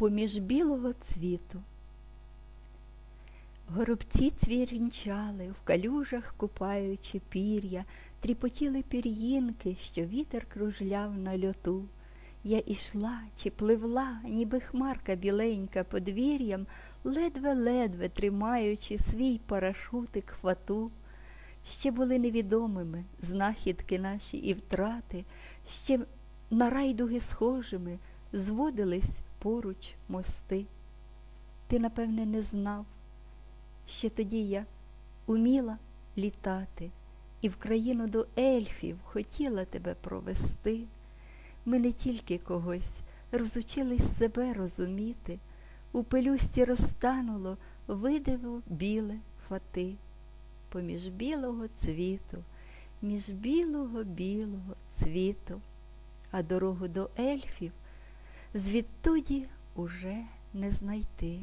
поміж білого цвіту. Горобці цвірінчали, в калюжах купаючи пір'я, тріпотіли пір'їнки, що вітер кружляв на льоту. Я ішла чи пливла, ніби хмарка біленька подвір'ям, ледве-ледве тримаючи свій парашутик хвату. Ще були невідомими знахідки наші і втрати, ще на райдуги схожими зводились поруч мости. Ти, напевне, не знав, ще тоді я уміла літати і в країну до ельфів хотіла тебе провести. Ми не тільки когось розучились себе розуміти, у пелюсті розтануло видиво біле фати, поміж білого цвіту, між білого білого цвіту, а дорогу до ельфів звідтоді уже не знайти.